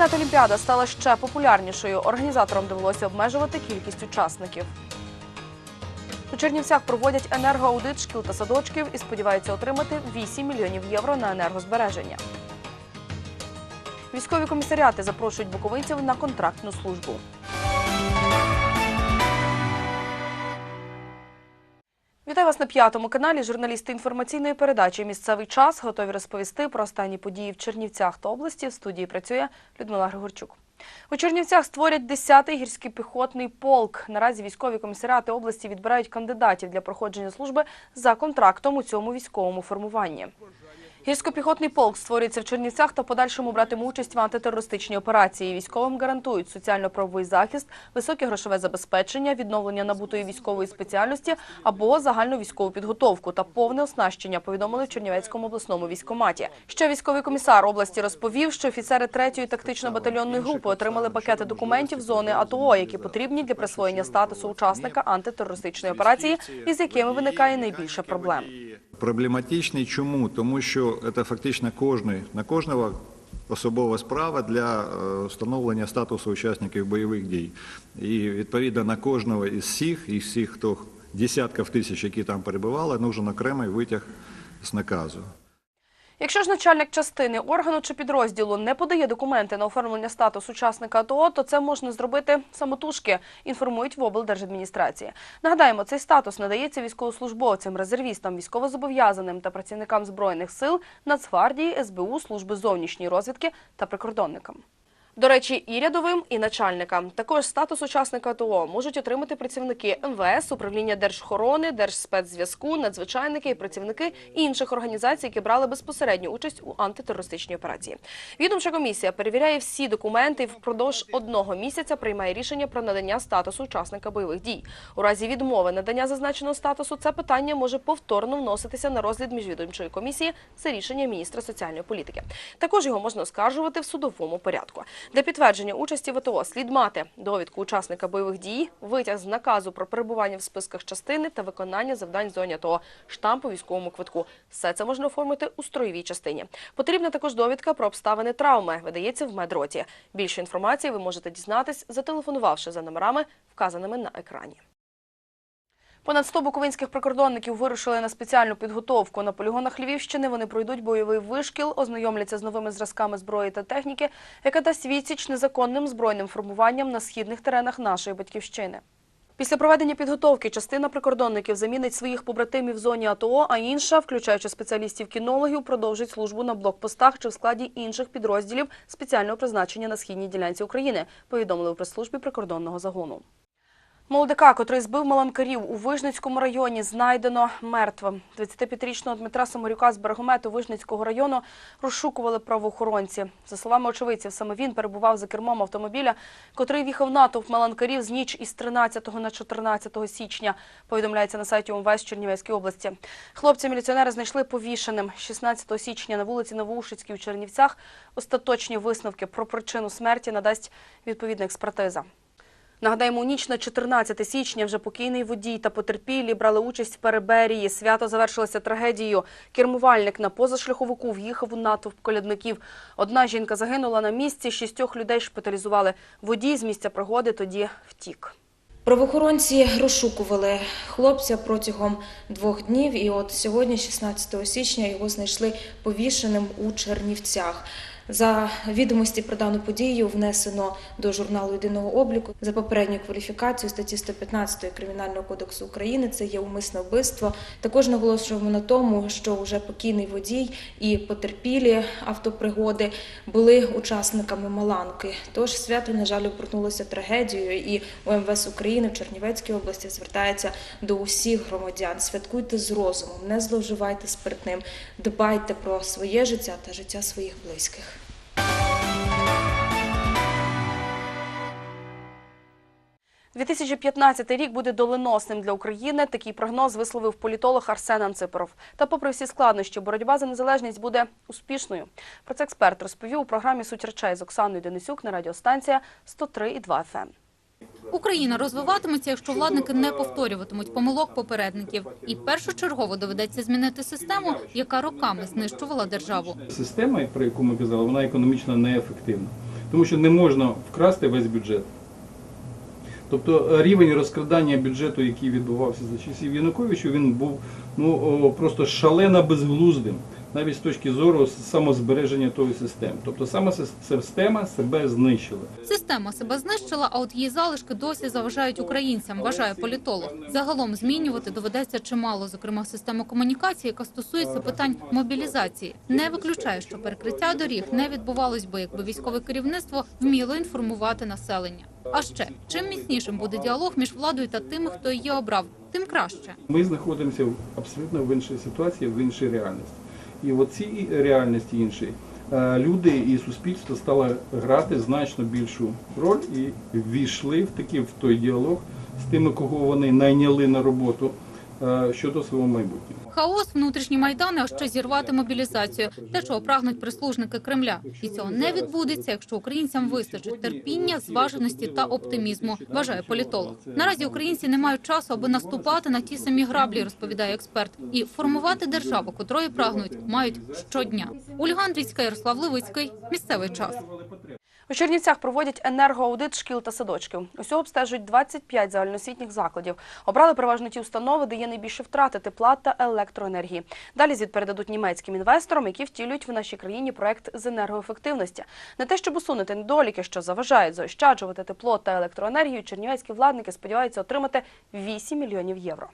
Інтернет-олімпіада стала ще популярнішою. Організаторам довелося обмежувати кількість учасників. У Чернівцях проводять енергоаудит шкіл та садочків і сподіваються отримати 8 мільйонів євро на енергозбереження. Військові комісаріати запрошують буковинців на контрактну службу. Вас на п'ятому каналі. Журналісти інформаційної передачі Місцевий час готові розповісти про останні події в Чернівцях та області. В студії працює Людмила Григорчук. У Чернівцях створять 10-й гірський піхотний полк. Наразі військові комісаріати області відбирають кандидатів для проходження служби за контрактом у цьому військовому формуванні. Гірсько-піхотний полк створюється в Чернівцях та подальшому братиме участь в антитерористичній операції. Військовим гарантують соціально-правовий захист, високе грошове забезпечення, відновлення набутої військової спеціальності або загальну військову підготовку та повне оснащення. Повідомили в Чернівецькому обласному військкоматі. Ще військовий комісар області розповів, що офіцери 3-ї тактично-батальйонної групи отримали пакети документів зони АТО, які потрібні для присвоєння статусу учасника антитерористичної операції, із якими виникає найбільше проблем. Проблематичний чому? Тому що це фактично кожний, на кожного особова справа для е, встановлення статусу учасників бойових дій. І відповідно на кожного із всіх, із всіх, хто десятків тисяч, які там перебували, нужен окремий витяг з наказу. Якщо ж начальник частини органу чи підрозділу не подає документи на оформлення статусу учасника АТО, то це можна зробити самотужки, інформують в облдержадміністрації. Нагадаємо, цей статус надається військовослужбовцям, резервістам, військовозобов'язаним та працівникам збройних сил, Нацгвардії, СБУ, служби зовнішньої розвідки та прикордонникам. До речі, і рядовим, і начальникам. Також статус учасника АТО можуть отримати працівники МВС, управління Держохорони, Держспецзв'язку, надзвичайники і працівники інших організацій, які брали безпосередню участь у антитерористичній операції. Відомча комісія перевіряє всі документи і впродовж одного місяця приймає рішення про надання статусу учасника бойових дій. У разі відмови надання зазначеного статусу це питання може повторно вноситися на розгляд міжвідомчої комісії за рішенням міністра соціальної політики. Також його можна оскаржувати в судовому порядку. Для підтвердження участі в АТО слід мати довідку учасника бойових дій, витяг з наказу про перебування в списках частини та виконання завдань в зоні АТО, штамп у військовому квитку. Все це можна оформити у строєвій частині. Потрібна також довідка про обставини травми, видається в медроті. Більше інформації ви можете дізнатись, зателефонувавши за номерами, вказаними на екрані. Понад 100 буковинських прикордонників вирушили на спеціальну підготовку. На полігонах Львівщини вони пройдуть бойовий вишкіл, ознайомляться з новими зразками зброї та техніки, яка дасть відсіч незаконним збройним формуванням на східних теренах нашої батьківщини. Після проведення підготовки частина прикордонників замінить своїх побратимів в зоні АТО, а інша, включаючи спеціалістів-кінологів, продовжить службу на блокпостах чи в складі інших підрозділів спеціального призначення на східній ділянці України, повідомили у прес-службі прикордонного загону. Молодика, котрий збив маланкарів у Вижницькому районі, знайдено мертвим. 25-річного Дмитра Самарюка з берегомету Вижницького району розшукували правоохоронці. За словами очевидців, саме він перебував за кермом автомобіля, котрий в'їхав натовп маланкарів з ніч із 13 на 14 січня, повідомляється на сайті УМВС Чернівецької області. Хлопця міліціонери знайшли повішеним 16 січня на вулиці Новоушицькій у Чернівцях. Остаточні висновки про причину смерті надасть відповідна експертиза. Нагадаємо, ніч на 14 січня вже покійний водій та потерпілі брали участь в переберії. Свято завершилося трагедією. Кермувальник на позашляховику в'їхав у натовп колядників. Одна жінка загинула на місці, шістьох людей шпиталізували. Водій з місця пригоди тоді втік. Правоохоронці розшукували хлопця протягом двох днів, і от сьогодні, 16 січня, його знайшли повішеним у Чернівцях. За відомості про дану подію внесено до журналу єдиного обліку за попередню кваліфікацію статті 115 Кримінального кодексу України. Це є умисне вбивство. Також наголошуємо на тому, що вже покійний водій і потерпілі автопригоди були учасниками Маланки. Тож свято, на жаль, обернулося трагедією, і УМВС України в Чернівецькій області звертається до усіх громадян. Святкуйте з розумом, не зловживайте спиртним, дбайте про своє життя та життя своїх близьких. – 2015 рік буде доленосним для України. Такий прогноз висловив політолог Арсен Анципоров. Та попри всі складнощі, боротьба за незалежність буде успішною. Про це експерт розповів у програмі «Суть речей» з Оксаною Денисюк на радіостанція 103,2 FM. Україна розвиватиметься, якщо владники не повторюватимуть помилок попередників, і першочергово доведеться змінити систему, яка роками знищувала державу. Система, про яку ми казали, вона економічно неефективна. тому що не можна вкрасти весь бюджет. Тобто е, рівень розкрадання бюджету, який відбувався за часів Януковича, він був ну, просто шалено безглуздим, навіть з точки зору самозбереження тої системи. Тобто сама система себе знищила. Система себе знищила, а от її залишки досі заважають українцям, вважає політолог. Загалом змінювати доведеться чимало, зокрема систему комунікації, яка стосується питань мобілізації. Не виключає, що перекриття доріг не відбувалось би, якби військове керівництво вміло інформувати населення. А ще чим міцнішим буде діалог між владою та тими, хто її обрав, тим краще. Ми знаходимося абсолютно в іншій ситуації, в іншій реальності. І в цій реальності іншій е, люди і суспільство стало грати значно більшу роль і ввійшли в такий в той діалог з тими, кого вони найняли на роботу е, щодо свого майбутнього. Хаос, внутрішні майдани, а ще зірвати мобілізацію. Те, чого прагнуть прислужники Кремля. І цього не відбудеться, якщо українцям вистачить терпіння, зваженості та оптимізму, вважає політолог. Наразі українці не мають часу, аби наступати на ті самі граблі, розповідає експерт. І формувати державу, котрої прагнуть, мають щодня. Ольга Андрійська, Ярослав Левицький. Місцевий час. У Чернівцях проводять енергоаудит шкіл та садочків. Усього обстежують 25 загальноосвітніх закладів. Обрали переважно ті установи, де є найбільші втрати тепла та електроенергії. Далі звіт передадуть німецьким інвесторам, які втілюють в нашій країні проект з енергоефективності. Не те, щоб усунути недоліки, що заважають заощаджувати тепло та електроенергію, чернівецькі владники сподіваються отримати 8 мільйонів євро.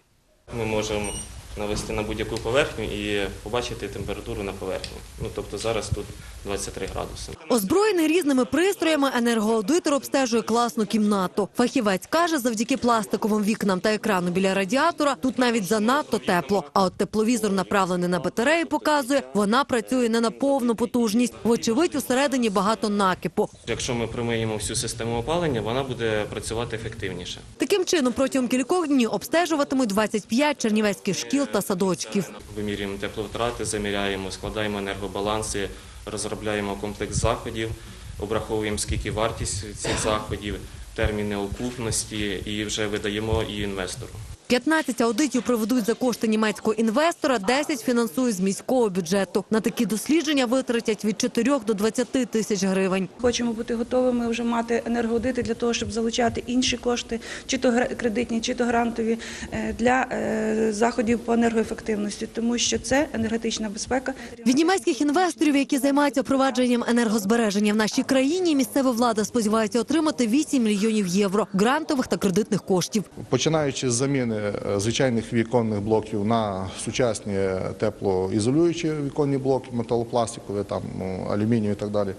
Ми можемо навести на будь-яку поверхню і побачити температуру на поверхні. Ну тобто зараз тут 23 градуси. Озброєний різними пристроями, енергоаудитор обстежує класну кімнату. Фахівець каже, завдяки пластиковим вікнам та екрану біля радіатора тут навіть занадто тепло. А от тепловізор, направлений на батареї, показує, вона працює не на повну потужність. Вочевидь, усередині багато накипу. Якщо ми промиємо всю систему опалення, вона буде працювати ефективніше. Таким чином, протягом кількох днів обстежуватимуть 25 чернівецьких шкіл та садочків. Вимірюємо тепловтрати, заміряємо, складаємо енергобаланси, розробляємо комплекс заходів, обраховуємо скільки вартість цих заходів, терміни окупності і вже видаємо і інвестору. 15 аудитів проведуть за кошти німецького інвестора, 10 фінансують з міського бюджету. На такі дослідження витратять від 4 до 20 тисяч гривень. Хочемо бути готовими вже мати енергоаудити для того, щоб залучати інші кошти, чи то кредитні, чи то грантові е, для е, заходів по енергоефективності, тому що це енергетична безпека. Від німецьких інвесторів, які займаються впровадженням енергозбереження в нашій країні, місцева влада сподівається отримати 8 мільйонів євро грантових та кредитних коштів. Починаючи з заміни е, звичайних віконних блоків на сучасні теплоізолюючі віконні блоки, металопластикові, ну, алюмінію і так далі.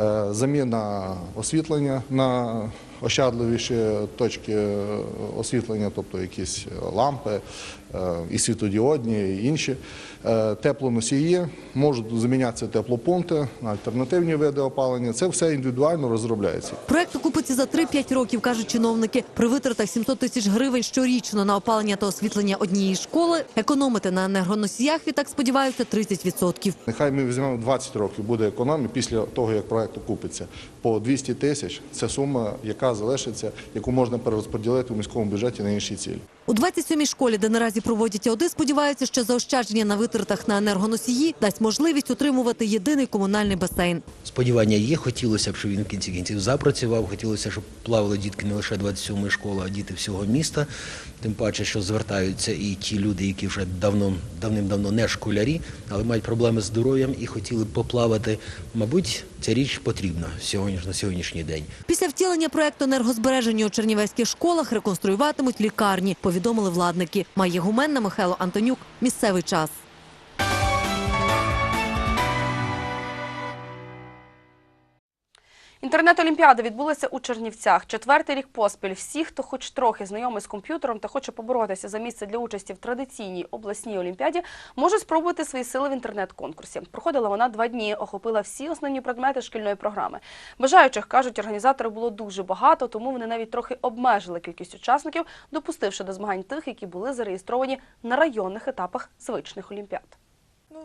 Е, Заміна освітлення на ощадливіші точки е, освітлення, тобто якісь лампи, і світодіодні, і інші. Теплоносії можуть замінятися теплопункти на альтернативні види опалення. Це все індивідуально розробляється. Проект окупиться за 3-5 років, кажуть чиновники. При витратах 700 тисяч гривень щорічно на опалення та освітлення однієї школи економити на енергоносіях відтак сподіваються 30%. Нехай ми візьмемо 20 років, буде економія після того, як проект окупиться. По 200 тисяч це сума, яка залишиться, яку можна перерозподілити у міському бюджеті на інші цілі. У 27-й школі, де наразі проводять аудит, сподіваються, що заощадження на витратах на енергоносії дасть можливість утримувати єдиний комунальний басейн. Сподівання є, хотілося б, щоб він в кінці кінців запрацював. Хотілося, щоб плавали дітки не лише 27-ї школи, а діти всього міста. Тим паче, що звертаються і ті люди, які вже давно давним-давно не школярі, але мають проблеми з здоров'ям і хотіли б поплавати. Мабуть, ця річ потрібна сьогодні на сьогоднішній день. Після втілення проекту енергозбереження у чернівецьких школах реконструюватимуть лікарні, повідомили владники. Має Гуменна, Михайло Антонюк. Місцевий час. Інтернет-олімпіада відбулася у Чернівцях. Четвертий рік поспіль. Всі, хто хоч трохи знайомий з комп'ютером та хоче поборотися за місце для участі в традиційній обласній олімпіаді, можуть спробувати свої сили в інтернет-конкурсі. Проходила вона два дні, охопила всі основні предмети шкільної програми. Бажаючих кажуть, організатори було дуже багато, тому вони навіть трохи обмежили кількість учасників, допустивши до змагань тих, які були зареєстровані на районних етапах звичних олімпіад.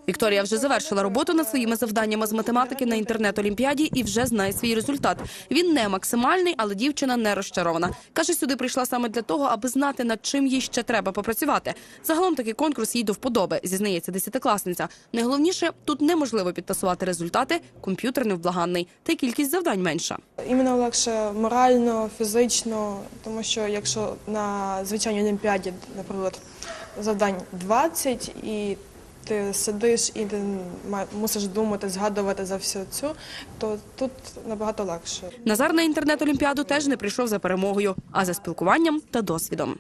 Вікторія вже завершила роботу над своїми завданнями з математики на інтернет-олімпіаді і вже знає свій результат. Він не максимальний, але дівчина не розчарована. Каже, сюди прийшла саме для того, аби знати, над чим їй ще треба попрацювати. Загалом такий конкурс їй до вподоби, зізнається десятикласниця. Найголовніше тут неможливо підтасувати результати. Комп'ютер невблаганний, та й кількість завдань менша. Іменно легше морально, фізично, тому що якщо на звичайній олімпіаді, наприклад, завдань 20 і ти сидиш і ти мусиш думати, згадувати за всю цю, то тут набагато легше. Назар на інтернет-олімпіаду теж не прийшов за перемогою, а за спілкуванням та досвідом.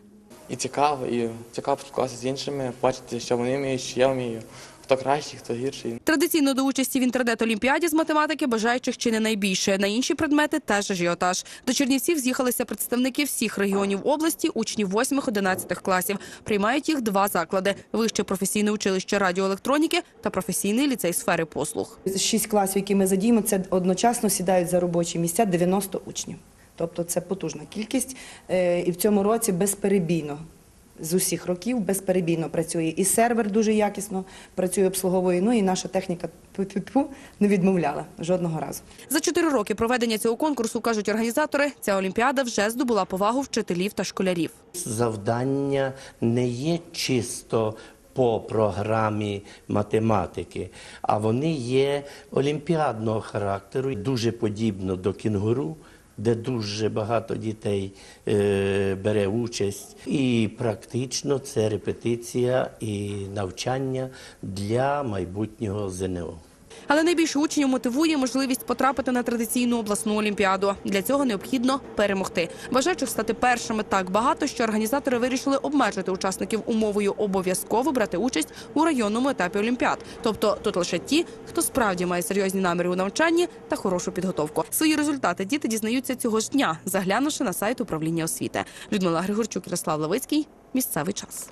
І цікаво, і цікаво спілкуватися з іншими, бачити, що вони вміють, що я вмію, хто кращий, хто гірший. Традиційно до участі в інтернет-олімпіаді з математики бажаючих чи не найбільше. На інші предмети теж ажіотаж. До Чернівців з'їхалися представники всіх регіонів області, учнів 8-11 класів. Приймають їх два заклади: вище професійне училище радіоелектроніки та професійний ліцей сфери послуг. Шість класів, які ми задіємо, це одночасно сідають за робочі місця 90 учнів. Тобто це потужна кількість. Е, І в цьому році безперебійно. З усіх років безперебійно працює і сервер дуже якісно працює, обслуговує. Ну і наша техніка не відмовляла жодного разу. За чотири роки проведення цього конкурсу кажуть організатори. Ця олімпіада вже здобула повагу вчителів та школярів. завдання не є чисто по програмі математики, а вони є олімпіадного характеру, дуже подібно до кінгуру. Де дуже багато дітей е, бере участь, і практично це репетиція і навчання для майбутнього ЗНО. Але найбільше учнів мотивує можливість потрапити на традиційну обласну олімпіаду. Для цього необхідно перемогти. Бажаючих стати першими так багато, що організатори вирішили обмежити учасників умовою обов'язково брати участь у районному етапі олімпіад. Тобто тут лише ті, хто справді має серйозні наміри у навчанні та хорошу підготовку. Свої результати діти дізнаються цього ж дня, заглянувши на сайт управління освіти. Людмила Григорчук, Ярослав Левицький. Місцевий час.